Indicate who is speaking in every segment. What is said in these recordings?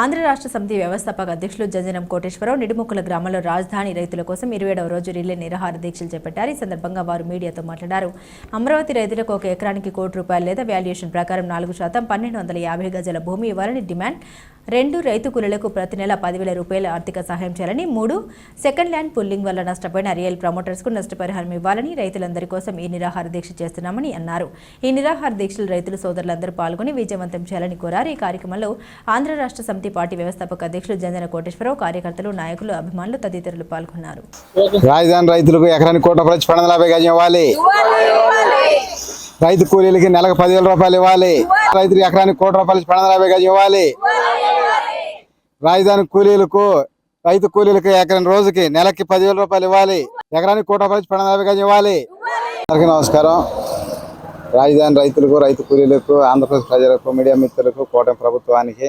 Speaker 1: ఆంధ్ర రాష్ట్ర సమితి వ్యవస్థాపక అధ్యక్షులు జంజనం కోటేశ్వరరావు నిడుముక్కల గ్రామంలో రాజధాని రైతుల కోసం ఇరవై ఏడవ రోజు రిలే నిరాహార దీక్షలు చేపట్టారు. ఈ సందర్భంగా వారు మీడియాతో మాట్లాడారు. అమరావతి రైతులకు ఒక ఎకరానికి కోటి రూపాయలు లేదా వాల్యుయేషన్ ప్రకారం నాలుగు శాతం పన్నెండు వందల యాభై గజాల భూమి ఇవ్వాలని డిమాండ్ రెండు రైతు కూలీలకు ప్రతి నెల పదివేల రూపాయల ఆర్థిక సహాయం చేయాలని మూడు సెకండ్ ల్యాండ్ పుల్లింగ్ వల్ల నష్టపోయిన రియల్ ప్రమోటర్స్కు నష్టపరిహారం ఇవ్వాలని రైతులందరి కోసం ఈ నిరాహార దీక్ష చేస్తున్నామని అన్నారు. ఈ నిరాహార దీక్షలు రైతులు సోదరులందరూ పాల్గొని విజయవంతం చేయాలని కోరారు. ఈ కార్యక్రమంలో ఆంధ్ర రాష్ట్ర సమితి పార్టీ వ్యవస్థాపక అధ్యక్షులు జంజన కోటేశ్వరరావు కార్యకర్తలు నాయకులు అభిమానులు తదితరులు పాల్గొన్నారు.
Speaker 2: రాజధాని రైతులకు ఎకరానికి కోట యాభై గజం ఇవ్వాలి. రైతు కూలీలకి నెలకు పదివేల రూపాయలు ఇవ్వాలి. రైతులు ఎకరానికి కోటి రూపాయలు పన్నెండు యాభై గజం ఇవ్వాలి. రాజధాని కూలీలకు రైతు కూలీలకు ఎకరం రోజుకి నెలకి పదివేల రూపాయలు ఇవ్వాలి. ఎకరానికి కోట రూపాయలు పన్నెండు యాభై గజం ఇవ్వాలి. అందరికీ నమస్కారం. రాజధాని రైతులకు రైతు కూలీలకు ఆంధ్రప్రదేశ్ ప్రజలకు మీడియా మిత్రులకు కూటమి ప్రభుత్వానికి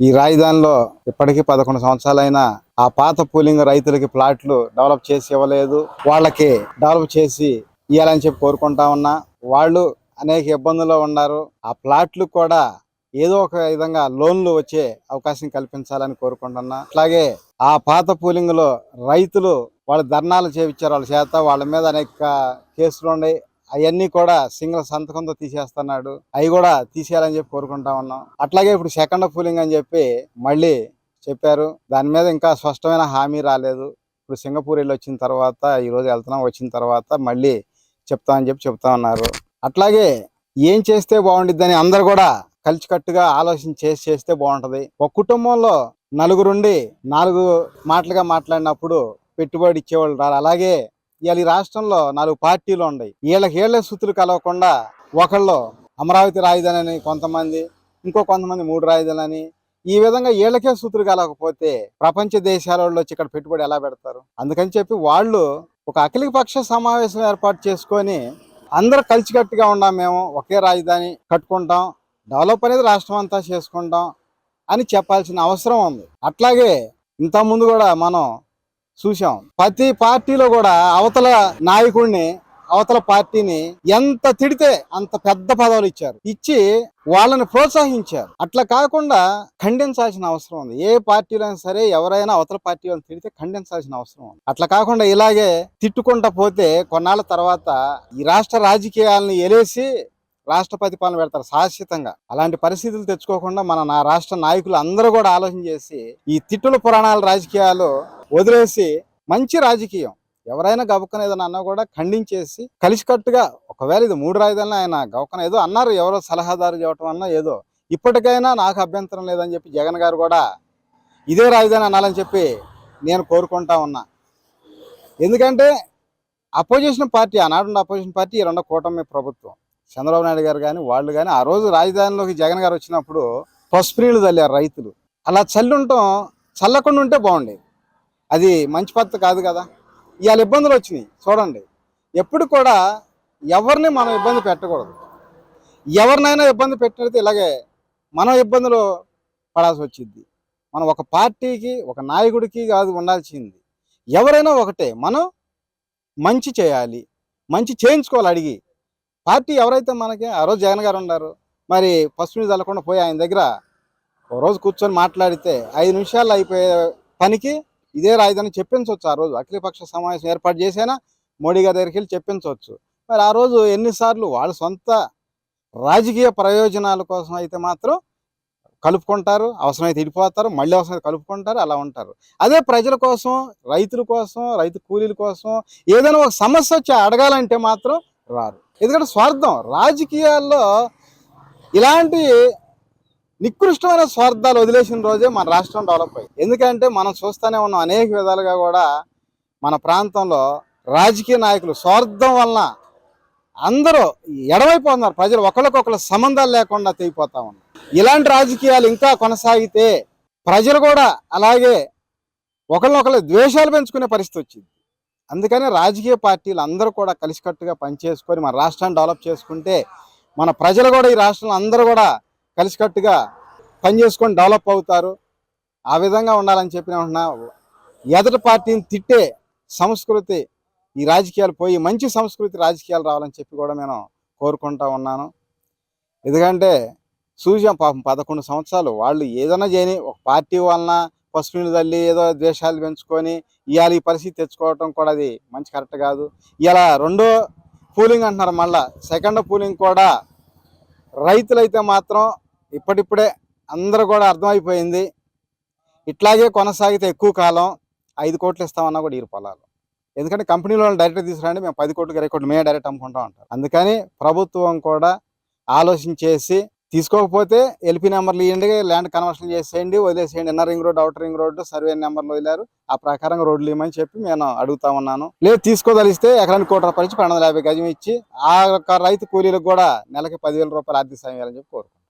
Speaker 2: ఈ రాజధానిలో ఇప్పటికీ పదకొండు సంవత్సరాలైనా ఆ పాత పూలింగ్ రైతులకి ప్లాట్లు డెవలప్ చేసి ఇవ్వలేదు. వాళ్ళకి డెవలప్ చేసి ఇవ్వాలని చెప్పి కోరుకుంటా ఉన్నా. వాళ్ళు అనేక ఇబ్బందుల్లో ఉన్నారు. ఆ ప్లాట్లు కూడా ఏదో ఒక విధంగా లోన్లు వచ్చే అవకాశం కల్పించాలని కోరుకుంటున్నా. అట్లాగే ఆ పాత పూలింగ్లో రైతులు వాళ్ళు ధర్నాలు చేయించారు వాళ్ళ చేత వాళ్ళ మీద అనేక కేసులు ఉన్నాయి. అవన్నీ కూడా సింగిల్ సంతకంతో తీసేస్తున్నాడు. అవి కూడా తీసేయాలని చెప్పి కోరుకుంటా ఉన్నాం. అట్లాగే ఇప్పుడు సెకండ్ పూలింగ్ అని చెప్పి మళ్ళీ చెప్పారు. దాని మీద ఇంకా స్పష్టమైన హామీ రాలేదు. ఇప్పుడు సింగపూర్ వెళ్ళి వచ్చిన తర్వాత ఈరోజు వెళ్తున్నాం వచ్చిన తర్వాత మళ్ళీ చెప్తామని చెప్పి చెప్తా ఉన్నారు. అట్లాగే ఏం చేస్తే బాగుండిద్దని అందరు కూడా కలిసికట్టుగా ఆలోచన చేసి చేస్తే బాగుంటది. ఒక కుటుంబంలో నలుగురుండి నాలుగు మాటలుగా మాట్లాడినప్పుడు పెట్టుబడి ఇచ్చేవాళ్ళు రారు. అలాగే ఇవాళ ఈ రాష్ట్రంలో నాలుగు పార్టీలు ఉన్నాయి. వీళ్ళకి ఏళ్ళ సుతులు కలవకుండా ఒకళ్ళు అమరావతి రాజధాని అని కొంతమంది ఇంకో కొంతమంది మూడు రాజధాని ఈ విధంగా వీళ్ళకే సూతులు కలగకపోతే ప్రపంచ దేశాల వాళ్ళు వచ్చి ఇక్కడ పెట్టుబడి ఎలా పెడతారు? అందుకని చెప్పి వాళ్ళు ఒక అఖిల పక్ష సమావేశం ఏర్పాటు చేసుకొని అందరూ కలిసికట్టుగా ఉన్నాం మేము ఒకే రాజధాని కట్టుకుంటాం. డెవలప్ అనేది రాష్ట్రం అంతా చేసుకుంటాం అని చెప్పాల్సిన అవసరం ఉంది. అట్లాగే ఇంతకుముందు ముందు కూడా మనం చూసాం ప్రతి పార్టీలో కూడా అవతల నాయకుడిని అవతల పార్టీని ఎంత తిడితే అంత పెద్ద పదవులు ఇచ్చారు. ఇచ్చి వాళ్ళని ప్రోత్సహించారు. అట్లా కాకుండా ఖండించాల్సిన అవసరం ఉంది. ఏ పార్టీలో అయినా సరే ఎవరైనా అవతల పార్టీ వాళ్ళని తిడితే ఖండించాల్సిన అవసరం ఉంది. అట్లా కాకుండా ఇలాగే తిట్టుకుంటా పోతే కొన్నాళ్ళ తర్వాత ఈ రాష్ట్ర రాజకీయాలను ఎలేసి రాష్ట్రపతి పాలన పెడతారు శాశ్వతంగా. అలాంటి పరిస్థితులు తెచ్చుకోకుండా మన నా రాష్ట్ర నాయకులు అందరూ కూడా ఆలోచన చేసి ఈ తిట్టుల పురాణాల రాజకీయాలు వదిలేసి మంచి రాజకీయం. ఎవరైనా గవకన ఏదైనా అన్నా కూడా ఖండించేసి కలిసికట్టుగా ఒకవేళ ఇది మూడు రాజధానులు ఆయన గవకన ఏదో అన్నారు ఎవరో సలహాదారు చెప్పడం అన్నా ఏదో ఇప్పటికైనా నాకు అభ్యంతరం లేదని చెప్పి జగన్ గారు కూడా ఇదే రాజధాని అనాలని చెప్పి నేను కోరుకుంటా ఉన్నా. ఎందుకంటే అపోజిషన్ పార్టీ ఆనాడు అపోజిషన్ పార్టీ ఈ రెండో కూటమి ప్రభుత్వం. చంద్రబాబు నాయుడు గారు కానీ వాళ్ళు కానీ ఆ రోజు రాజధానిలోకి జగన్ గారు వచ్చినప్పుడు పసుపు చల్లారు రైతులు. అలా చల్లి ఉండటం చల్లకుండా ఉంటే బాగుండేది. అది మంచి పద్ధతి కాదు కదా. ఇవాళ ఇబ్బందులు వచ్చినాయి చూడండి. ఎప్పుడు కూడా ఎవరిని మనం ఇబ్బంది పెట్టకూడదు. ఎవరినైనా ఇబ్బంది పెట్టినట్టు ఇలాగే మనం ఇబ్బందులు పడాల్సి వచ్చింది. మనం ఒక పార్టీకి ఒక నాయకుడికి కాదు ఉండాల్సింది. ఎవరైనా ఒకటే మనం మంచి చేయాలి. మంచి చేయించుకోవాలి అడిగి. పార్టీ ఎవరైతే మనకి ఆ రోజు జగన్ గారు ఉన్నారు మరి ఫస్ట్ మీద వెళ్ళకుండా పోయి ఆయన దగ్గర ఓ రోజు కూర్చొని మాట్లాడితే ఐదు నిమిషాలు అయిపోయే పనికి ఇదే రాజధాని చెప్పించవచ్చు. ఆ రోజు అఖిలపక్ష సమావేశం ఏర్పాటు చేసైనా మోడీ గారి దగ్గరికి వెళ్ళి చెప్పించవచ్చు. మరి ఆ రోజు ఎన్నిసార్లు వాళ్ళ సొంత రాజకీయ ప్రయోజనాల కోసం అయితే మాత్రం కలుపుకుంటారు అవసరమైతే ఇడిపోతారు మళ్ళీ అవసరమైతే కలుపుకుంటారు అలా ఉంటారు. అదే ప్రజల కోసం రైతుల కోసం రైతు కూలీల కోసం ఏదైనా ఒక సమస్య వచ్చి అడగాలంటే మాత్రం రారు. ఎందుకంటే స్వార్థం రాజకీయాల్లో ఇలాంటి నికృష్టమైన స్వార్థాలు వదిలేసిన రోజే మన రాష్ట్రం డెవలప్ అయ్యింది ఎందుకంటే మనం చూస్తూనే ఉన్నాం అనేక విధాలుగా కూడా మన ప్రాంతంలో రాజకీయ నాయకులు స్వార్థం వలన అందరూ ఎడమైపోతున్నారు. ప్రజలు ఒకరికొకరు సంబంధాలు లేకుండా తెగిపోతా ఉన్నారు. ఇలాంటి రాజకీయాలు ఇంకా కొనసాగితే ప్రజలు కూడా అలాగే ఒకరినొకరు ద్వేషాలు పెంచుకునే పరిస్థితి వచ్చింది. అందుకని రాజకీయ పార్టీలు అందరూ కూడా కలిసికట్టుగా పనిచేసుకొని మన రాష్ట్రాన్ని డెవలప్ చేసుకుంటే మన ప్రజలు కూడా ఈ రాష్ట్రంలో అందరూ కూడా కలిసికట్టుగా పనిచేసుకొని డెవలప్ అవుతారు. ఆ విధంగా ఉండాలని చెప్పిన ఎదటి పార్టీని తిట్టే సంస్కృతి ఈ రాజకీయాలు పోయి మంచి సంస్కృతి రాజకీయాలు రావాలని చెప్పి కూడా నేను కోరుకుంటా ఉన్నాను. ఎందుకంటే చూసాం పాపం పదకొండు సంవత్సరాలు వాళ్ళు ఏదైనా చేయని ఒక పార్టీ వలన పసుపుని తల్లి ఏదో ద్వేషాలు పెంచుకొని ఇవాళ ఈ పరిస్థితి తెచ్చుకోవటం కూడా అది మంచి కరెక్ట్ కాదు. ఇలా రెండో పూలింగ్ అంటున్నారు మళ్ళా. సెకండ్ పూలింగ్ కూడా రైతులైతే మాత్రం ఇప్పటిప్పుడే అందరూ కూడా అర్థమైపోయింది. ఇట్లాగే కొనసాగితే ఎక్కువ కాలం ఐదు కోట్లు ఇస్తామన్నా కూడా ఇరు పొలాలు. ఎందుకంటే కంపెనీలో డైరెక్ట్ తీసుకురండి మేము పది కోట్లకి ఇరవై కోట్లు మేమే డైరెక్ట్ అమ్ముకుంటాం అంటారు. అందుకని ప్రభుత్వం కూడా ఆలోచించేసి తీసుకోకపోతే ఎల్పీ నెంబర్లు ఇవ్వండి ల్యాండ్ కన్వర్షన్ చేసేయండి వదిలేసేయండి. Inner ring road outer ring road survey నెంబర్లు వదిలేరు. ఆ ప్రకారంగా రోడ్లు ఇవ్వమని చెప్పి నేను అడుగుతా ఉన్నాను. లేదు తీసుకోదలిస్తే ఎకరానికి కోటి రూపాయలు ఇచ్చి పన్నెండు వందల యాభై గజం ఇచ్చి ఆ యొక్క రైతు కూలీలకు కూడా నెలకి పదివేల రూపాయలు ఆర్థిక సాయం చేయాలని చెప్పి కోరుకుంటున్నాను.